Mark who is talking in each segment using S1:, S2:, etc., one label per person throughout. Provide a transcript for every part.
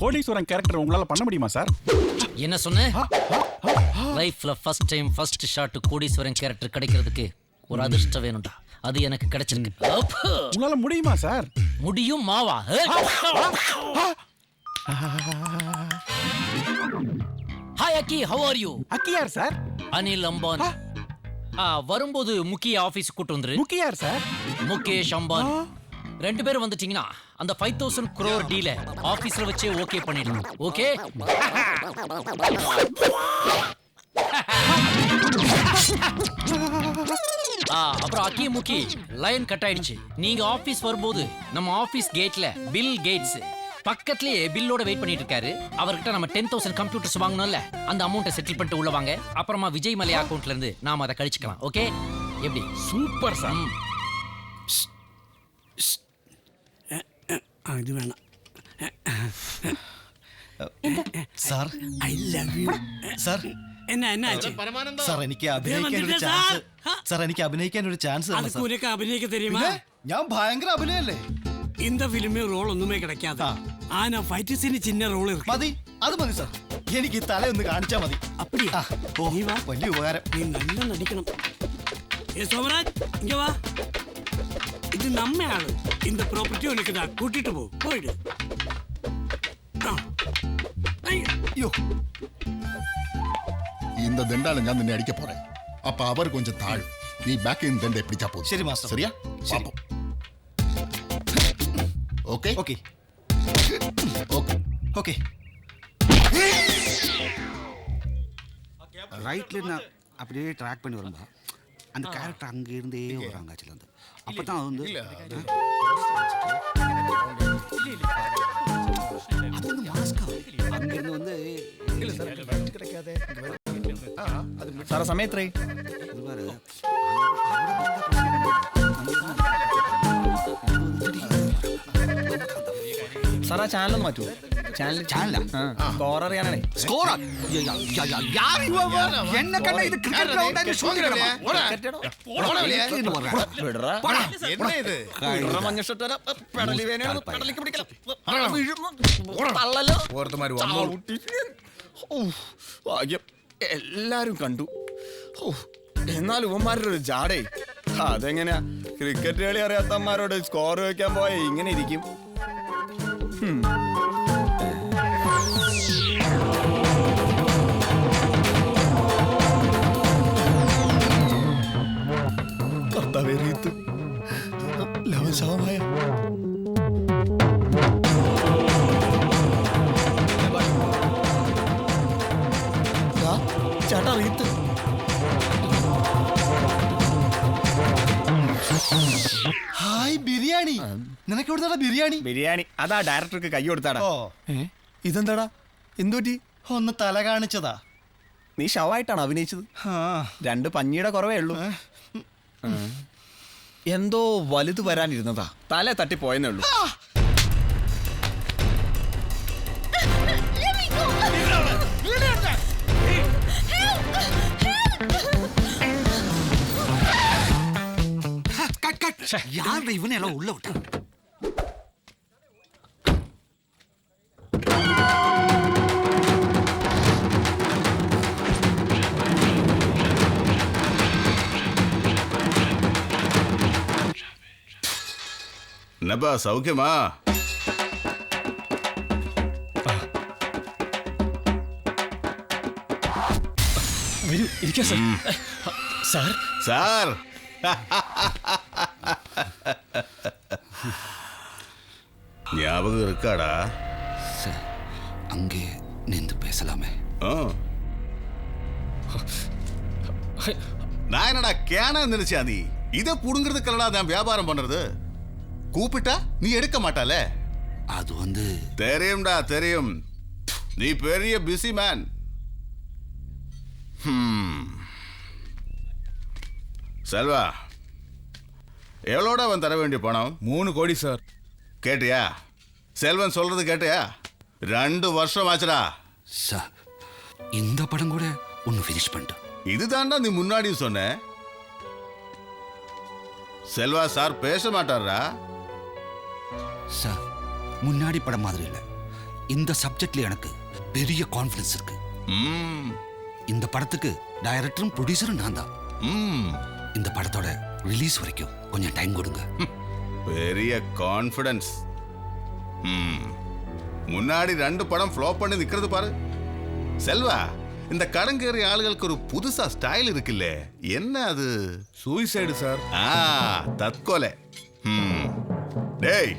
S1: கோடீஸ்வரன் character உங்களால பண்ண முடியுமா சார்
S2: என்ன சொன்ன? லைஃப்ல ஃபர்ஸ்ட் டைம் ஃபர்ஸ்ட் ஷாட் கோடீஸ்வரன் கேரக்டர் கிடைக்கிறதுக்கு ஒரு அதிர்ஷ்டம் வேணும்டா. அது எனக்கு கிடைச்சிருக்கு.
S1: உங்களால முடியுமா சார்
S2: முடியும் மாவா. ஹாய் அக்கி ஹவ் ஆர் யூ
S1: அக்கியார் சார்
S2: அனில் அம்பானி. வரும்போது முக்கிய ஆபீஸ் கூட்டு வந்துரு.
S1: முக்கியார் சார்
S2: முகேஷ் அம்பானி. ரெண்டு பேரும் வந்துட்டீங்கன்னா அந்த ஃபைவ் தௌசண்ட் குரோர் டீல ஆபீஸ்ல வச்சே ஓகே பண்ணிடலாம். ஓகே அப்புறம் அக்கி முக்கி லைன் கட் ஆயிடுச்சு. நீங்க ஆபீஸ் வரும்போது நம்ம ஆபீஸ் கேட்ல பில் கேட்ஸ் பக்கத்துலயே பில்லோட வெயிட் பண்ணிட்டு இருக்காரு. அவர்கிட்ட நம்ம டென் தௌசண்ட் கம்ப்யூட்டர்ஸ் வாங்கணும்ல அந்த அமௌண்ட்டை செட்டில் பண்ணிட்டு உள்ள வாங்க. அப்புறமா விஜய் மலை அக்கௌண்ட்ல இருந்து நாம அதை கழிச்சுக்கலாம். ஓகே எப்படி?
S1: Super sir.
S2: ம்.
S3: ആ ഇത് വേണം
S4: sir?
S3: I love you.
S4: Sir?
S3: എന്നാ എന്നാ ചേച്ചി
S4: സാർ എനിക്ക് അഭിനയിക്കാൻ ഒരു ചാൻസ്
S3: സാർ
S4: എനിക്ക് അഭിനയിക്കാൻ ഒരു ചാൻസ് തരണം സാർ. അതുക്കൂരൊക്കെ ഞാൻ ഭയങ്കര അഭിനയല്ലേ?
S3: இந்த ഫിലിമിൽ റോൾ ഒന്നുമേ
S4: കിടക്കാതെ
S3: ആന ഫൈറ്റ് സീന് ചിന്ന റോൾ ഇരിക്കും.
S4: മതി അത് മതി സാർ. എനിക്ക് ഈ തലയൊന്ന് കാണിച്ചാ മതി.
S3: அப்படியா? നീ വാ.
S4: വലിയ ഉപകാരം.
S3: നീ നല്ല നടിക്കണം. ഏ സോമരാജ് ഇങ്ങ വാ. இது நம்ம ஆளு. இந்த ப்ராப்பர்ட்டி உனக்கு நான் கூட்டிட்டு போ. போயிடு. ஐயோ.
S5: இந்த தண்டால நான் நின்று அடிக்க போறேன். அப்ப அவர் கொஞ்சம் தாழ். நீ பேக் இந்த தண்டை பிடிச்சா போதும்.
S4: சரி மாஸ்டர்
S5: சரியா? பாப்போம். ஓகே
S4: ஓகே
S5: ஓகே
S4: ஓகே
S6: ரைட்ல நான் அப்படியே ட்ராக் பண்ணி வரும்பா அந்த கேரக்டர் அங்க இருந்தே வராங்க ஆக்சுவலி வந்து அப்பதான் அது வந்து அது வந்து மாஸ்கா அங்க இருந்து வந்து
S1: സാറേ സമയത്രേ
S6: இது பாரு
S1: സാർ ആ ചാനൽ ഒന്ന് മാറ്റൂ ചാനൽ സ്കോർ
S5: എന്നെ
S7: ഇത് എല്ലാരും കണ്ടു എന്നാൽ ഉമ്മമാരുടെ ഒരു ജാടേ അതെങ്ങനെയാ ക്രിക്കറ്റ് കളി അറിയാത്തമാരോട് സ്കോർ വയ്ക്കാൻ പോയ ഇങ്ങനെ ഇരിക്കും ശവമായ ദാ, ചേട്ടാ റീത്ത്
S4: ഹായ് ബിരിയാണി. നിനക്ക് എവിടുന്നാ ബിരിയാണി?
S7: ബിരിയാണി. അതാ ഡയറക്ടർക്ക് കൈ കൊടുത്താടാ.
S4: ഓ.
S7: ഇതെന്താടാ? എന്തുപറ്റി
S4: ഒന്ന് തല കാണിച്ചതാ.
S7: നീ ഷവായിട്ടാണ് അഭിനയിച്ചത്?
S4: ആ.
S7: രണ്ട് പഞ്ഞിയുടെ കുറവേ ഉള്ളൂ. എന്തോ വലുത് വരാനിരുന്നതാ തല തട്ടിപ്പോയെന്നേ ഉള്ളൂ
S6: கட் கட் யார் இவனை எல்லாம் உள்ள விட்டா
S5: என்னப்பா சௌக்கியமா?
S1: சார்.
S5: சார்? ஞாபகம் இருக்காடா?
S6: சார் அங்கே நின்று பேசலாமே.
S5: நான் என்னடா கேனா நினைச்சா நீ இதை புடுங்கிறது கல்லடா நான் வியாபாரம் பண்றது? கூப்பிட்டா நீ எடுக்க மாட்டால
S6: அது வந்து
S5: தெரியும்டா தெரியும். நீ பெரிய பிஸி மேன் செல்வா எவ்வளோட அவன் தர வேண்டிய பணம்
S7: மூணு கோடி சார்
S5: கேட்டியா? செல்வன் சொல்றது கேட்டியா? ரெண்டு வருஷம் ஆச்சுடா.
S6: சார் இந்த படம் கூட ஒன்று ஃபினிஷ் பண்ணிட்டேன்
S5: இதுதான்டா நீ முன்னாடியும் சொன்ன. செல்வா சார் பேச மாட்டாரா?
S6: சார் முன்னாடி படம் மாதிரி இல்லை. இந்த சப்ஜெக்ட்ல எனக்கு பெரிய கான்ஃபிடன்ஸ் இருக்கு.
S5: ம்,
S6: இந்த படத்துக்கு டைரக்டரும் ப்ரொடியூசரும் நான் தான்.
S5: ம்.
S6: இந்த படத்தோட ரிலீஸ் வரைக்கும் கொஞ்சம் டைம் கொடுங்க.
S5: பெரிய கான்ஃபிடன்ஸ் முன்னாடி ரெண்டு படம் ஃப்ளாப் பண்ணி நிக்கிறது பாரு. செல்வா இந்த கடங்கேறி ஆளுகளுக்கு ஒரு புதுசா ஸ்டைல் இருக்குல்ல. என்ன அது?
S7: சூசைடு சார்
S5: ஆ தற்கொலை. ம். டேய்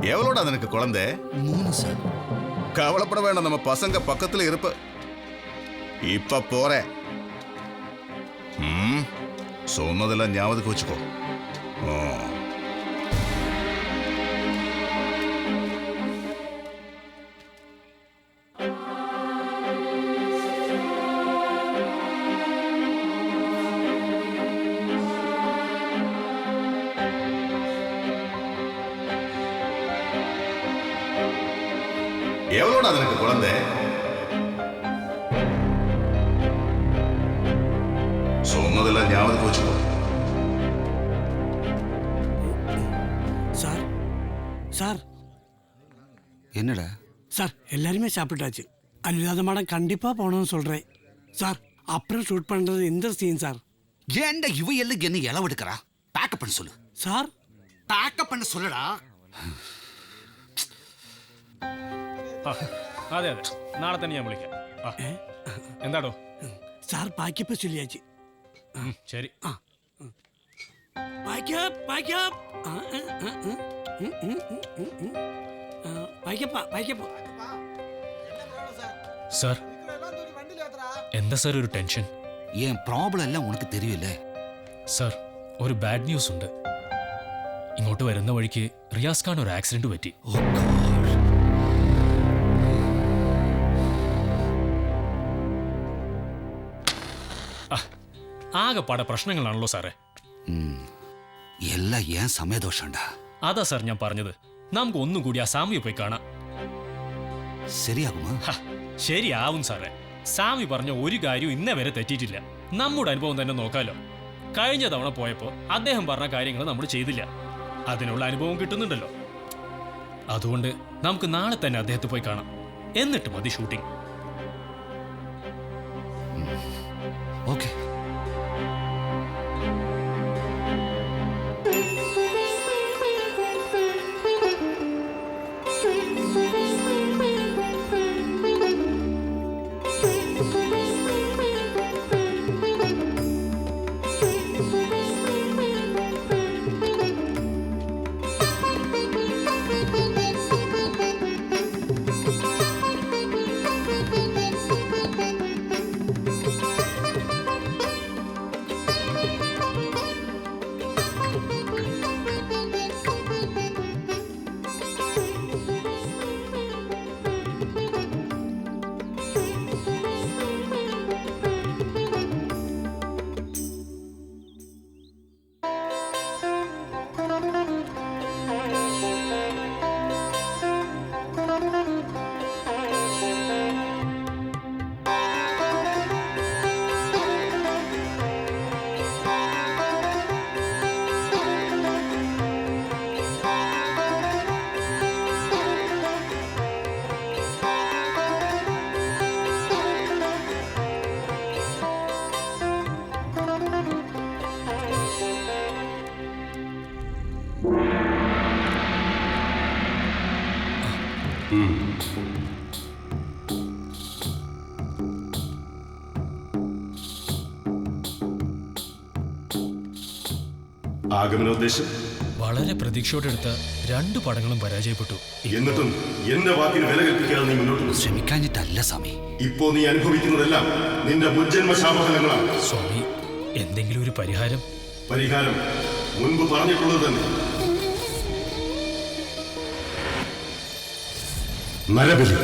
S5: எவ்வளோடா எனக்கு குழந்தை?
S6: மூணு சார்.
S5: கவலைப்பட வேண்டாம் நம்ம பசங்க பக்கத்துல இருப்ப. இப்ப போறேன் ம் சொன்னதெல்லாம் ஞாபகத்துக்கு வச்சுக்கோ. ஆ. எவ்வளோடா எனக்கு குழந்தை? சொன்னதெல்லாம் ஞாபகத்துக்கு வச்சுக்கோ.
S3: Sir sir.
S6: என்னடா?
S3: சார் எல்லாருமே சாப்பிட்டாச்சு. அனுராத மேடம் கண்டிப்பா போகணும்னு சொல்றேன். சார் அப்புறம் ஷூட் பண்றது இந்த சீன் சார்.
S6: ஏன்டா இவ எல்லாம் என்ன இளவெடுக்கிறா பேக்கப் பண்ண சொல்லு.
S3: சார்.
S6: பேக்கப் பண்ண சொல்லுடா.
S8: അതെ അതെ. നാളെ തന്നെ ഞാൻ വിളിക്കാം. എന്താടോ?
S3: സാർ പാക്കിപ്പ് ശല്യാച്ചി ശരി.
S8: ആ. പായ്ക്കപ്പ് പായ്ക്കപ്പ് ആ, ആ,
S6: ആ, ആ. ഉം, ഉം, സർ
S8: സാർ ഒരു ബാഡ് ന്യൂസ് ഉണ്ട്. ഇങ്ങോട്ട് വരുന്ന വഴിക്ക് റിയാസ് ഖാൻ ഒരു ആക്സിഡന്റ് പറ്റി.
S6: ഓ
S8: ആകെപ്പാടെ പ്രശ്നങ്ങളാണല്ലോ സാറേ.
S6: എല്ലാം ഏൻ സമയദോഷണ്ട?
S8: അതാ സാർ ഞാൻ പറഞ്ഞത്. നമുക്ക് ഒന്നും കൂടി ആ സാമിയെ പോയി കാണാം. ശരിയാകുമോ? ശരിയാവും സാറേ. സാമി പറഞ്ഞ ഒരു കാര്യവും ഇന്നേ വരെ തെറ്റിയിട്ടില്ല. നമ്മുടെ അനുഭവം തന്നെ നോക്കാലോ. കഴിഞ്ഞ തവണ പോയപ്പോൾ അദ്ദേഹം പറഞ്ഞ കാര്യങ്ങൾ നമ്മൾ ചെയ്തില്ല. അതിനുള്ള അനുഭവം കിട്ടുന്നുണ്ടല്ലോ. അതുകൊണ്ട് നമുക്ക് നാളെ തന്നെ അദ്ദേഹത്തെ പോയി കാണാം. എന്നിട്ട് മതി ഷൂട്ടിംഗ്.
S6: ഓക്കെ.
S9: ആഗമനോദ്ദേശം
S8: വളരെ പ്രതീക്ഷയോടെ എടുത്ത രണ്ട് പടങ്ങളും പരാജയപ്പെട്ടു.
S9: എന്നിട്ടും എന്റെ വാക്കിന് വില കൽപ്പിക്കാതെ നീ മുന്നോട്ട്
S6: ശ്രമിക്കാഞ്ഞിട്ടല്ല സ്വാമി.
S9: ഇപ്പോ നീ അനുഭവിക്കുന്നതെല്ലാം നിന്റെ മുജ്ജന്മ ശാപഫലങ്ങളാണ്.
S8: സ്വാമി എന്തെങ്കിലും ഒരു പരിഹാരം?
S9: പരിഹാരം മുൻപ് പറഞ്ഞിട്ടുള്ളത് തന്നെ. നരബലി.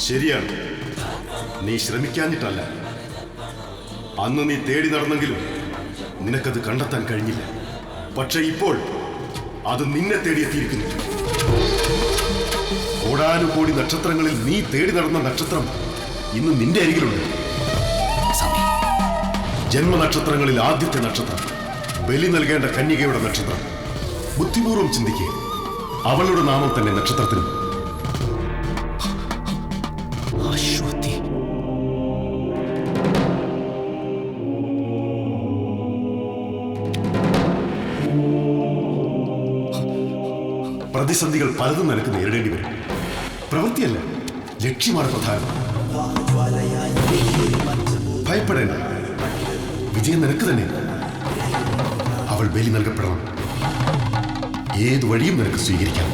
S9: ശരിയാണ്. നീ ശ്രമിക്കാഞ്ഞിട്ടല്ല. അന്ന് നീ തേടി നടന്നെങ്കിലും നിനക്കത് കണ്ടെത്താൻ കഴിഞ്ഞില്ല. പക്ഷെ ഇപ്പോൾ അത് നിന്നെ തേടിയെത്തിയിരിക്കുന്നു. കോടാനുകോടി നക്ഷത്രങ്ങളിൽ നീ തേടി നടന്ന നക്ഷത്രം ഇന്ന് നിന്റെ അരികിലുണ്ട്. ജന്മനക്ഷത്രങ്ങളിൽ ആദ്യത്തെ നക്ഷത്രം. ബലി നൽകേണ്ട കന്യകയുടെ നക്ഷത്രം. ബുദ്ധിപൂർവം ചിന്തിക്കുക അവളുടെ നാമം തന്നെ നക്ഷത്രത്തിനും. പ്രതിസന്ധികൾ പലതും നിനക്ക് നേരിടേണ്ടി വരും. പ്രവൃത്തിയല്ല ലക്ഷ്യമാണ് പ്രധാനം. ഭയപ്പെടേണ്ട. വിജയം നിനക്ക് തന്നെ. അവൾ ബലി നൽകപ്പെടണം. ഏത് വഴിയും നിനക്ക് സ്വീകരിക്കാം.